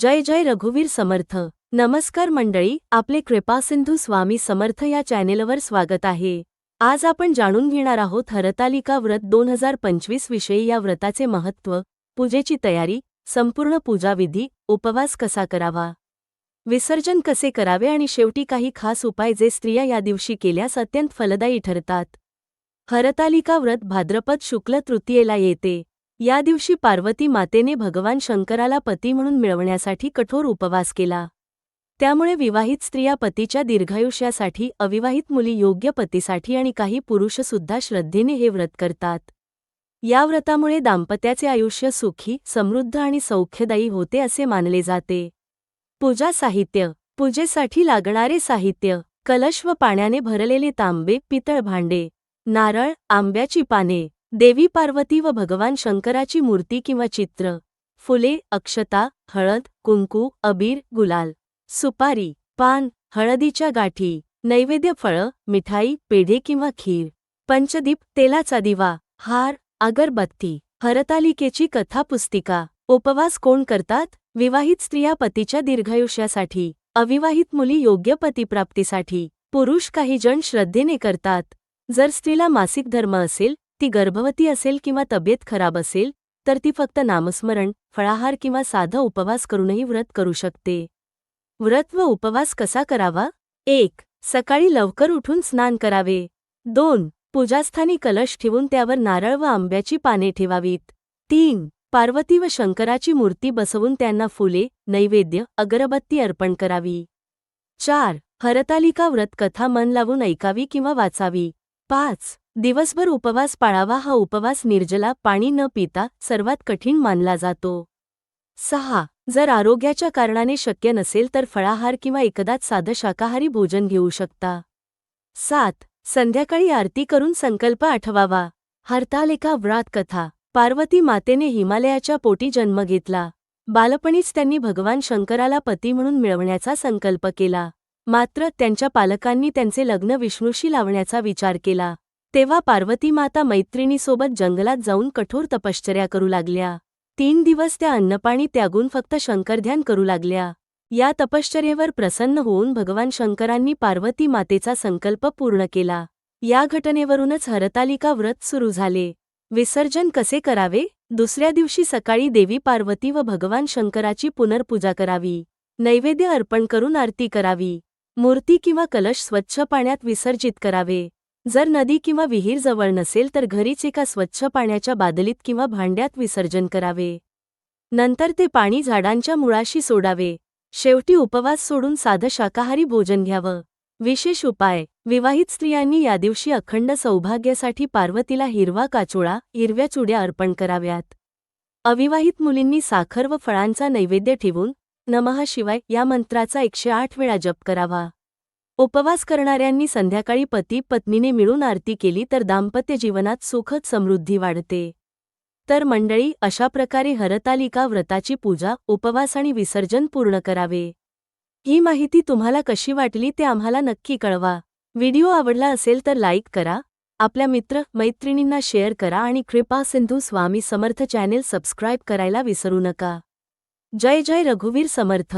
जय जय रघुवीर समर्थ. नमस्कार मंडळी आपले कृपासिंधू स्वामी समर्थ या चॅनेलवर स्वागत आहे. आज आपण जाणून घेणार आहोत हरतालिका व्रत दोन हजार पंचवीस विषयी या व्रताचे महत्त्व पूजेची तयारी संपूर्ण पूजाविधी उपवास कसा करावा? विसर्जन कसे करावे आणि शेवटी काही खास उपाय जे स्त्रिया या दिवशी केल्यास अत्यंत फलदायी ठरतात. हरतालिका व्रत भाद्रपद शुक्ल तृतीयेला येते. या दिवशी पार्वती मातेने भगवान शंकराला पती म्हणून मिळवण्यासाठी कठोर उपवास केला. त्यामुळे विवाहित स्त्रिया पतीच्या दीर्घायुष्यासाठी अविवाहित मुली योग्य पतीसाठी आणि काही पुरुषसुद्धा श्रद्धेने हे व्रत करतात. या व्रतामुळे दाम्पत्याचे आयुष्य सुखी समृद्ध आणि सौख्यदायी होते असे मानले जाते. पूजा साहित्य. पूजेसाठी लागणारे साहित्य. कलश व पाण्याने भरलेले तांबे पितळ भांडे. नारळ आंब्याची पाने. देवी पार्वती व भगवान शंकराची मूर्ती किंवा चित्र फुले अक्षता हळद कुंकू अबीर गुलाल सुपारी पान हळदीच्या गाठी नैवेद्य फळं मिठाई पेढे किंवा खीर पंचदीप तेलाचा दिवा हार अगरबत्ती हरतालिकेची कथा पुस्तिका उपवास कोण करतात? विवाहित स्त्रिया पतीच्या दीर्घायुष्यासाठी अविवाहित मुली योग्य पतीप्राप्तीसाठी पुरुष काही जण श्रद्धेने करतात. जर स्त्रीला मासिक धर्म असेल ती गर्भवती असेल किंवा तब्येत खराब असेल तर ती फक्त नामस्मरण फळाहार किंवा साधं उपवास करूनही व्रत करू शकते. व्रत व उपवास कसा करावा? एक सकाळी लवकर उठून स्नान करावे. दोन पूजास्थानी कलश ठेवून त्यावर नारळ व आंब्याची पाने ठेवावीत. तीन पार्वती व शंकराची मूर्ती बसवून त्यांना फुले नैवेद्य अगरबत्ती अर्पण करावी. चार हरतालिका व्रत कथा मन लावून ऐकावी किंवा वाचावी. पाच दिवसभर उपवास पाळावा हा उपवास निर्जला पाणी न पिता सर्वात कठीण मानला जातो. सहा. जर आरोग्याच्या कारणाने शक्य नसेल तर फळाहार किंवा एकदाच साधं शाकाहारी भोजन घेऊ शकता. सात. संध्याकाळी आरती करून संकल्प आठवावा. हरतालिका व्रात कथा. पार्वती मातेने हिमालयाच्या पोटी जन्म घेतला. बालपणीच त्यांनी भगवान शंकराला पती म्हणून मिळवण्याचा संकल्प केला. मात्र त्यांच्या पालकांनी त्यांचे लग्न विष्णूशी लावण्याचा विचार केला. तेव्हा पार्वती माता मैत्रिणीसोबत जंगलात जाऊन कठोर तपश्चर्या करू लागल्या. तीन दिवस त्या अन्नपाणी त्यागून फक्त शंकरध्यान करू लागल्या. या तपश्चर्येवर प्रसन्न होऊन भगवान शंकरांनी पार्वती मातेचा संकल्प पूर्ण केला. या घटनेवरूनच हरतालिका व्रत सुरू झाले. विसर्जन कसे करावे? दुसऱ्या दिवशी सकाळी देवी पार्वती व भगवान शंकराची पुनर्पूजा करावी. नैवेद्य अर्पण करून आरती करावी. मूर्ती किंवा कलश स्वच्छ पाण्यात विसर्जित करावे. जर नदी किंवा विहीर जवळ नसेल तर घरीच एका स्वच्छ पाण्याच्या बादलीत किंवा भांड्यात विसर्जन करावे. नंतर ते पाणी झाडांच्या मुळाशी सोडावे. शेवटी उपवास सोडून साधं शाकाहारी भोजन घ्यावं. विशेष उपाय विवाहित स्त्रियांनी या दिवशी अखंड सौभाग्यासाठी पार्वतीला हिरवा काचोळा हिरव्या चुड्या अर्पण कराव्यात. अविवाहित मुलींनी साखर व फळांचा नैवेद्य ठेवून नमः शिवाय या मंत्राचा एकशे आठ वेळा जप करावा. उपवास करणाऱ्यांनी संध्याकाळी पती पत्नीने मिळून आरती केली तर दाम्पत्य जीवनात सुखद समृद्धी वाढते. तर मंडळी अशा प्रकारे हरतालिका व्रताची पूजा उपवास आणि विसर्जन पूर्ण करावे. ही माहिती तुम्हाला कशी वाटली ते आम्हाला नक्की कळवा. व्हिडिओ आवडला असेल तर लाईक करा. आपल्या मित्र मैत्रिणींना शेअर करा आणि कृपा सिंधू स्वामी समर्थ चॅनेल सबस्क्राईब करायला विसरू नका. जय जय रघुवीर समर्थ.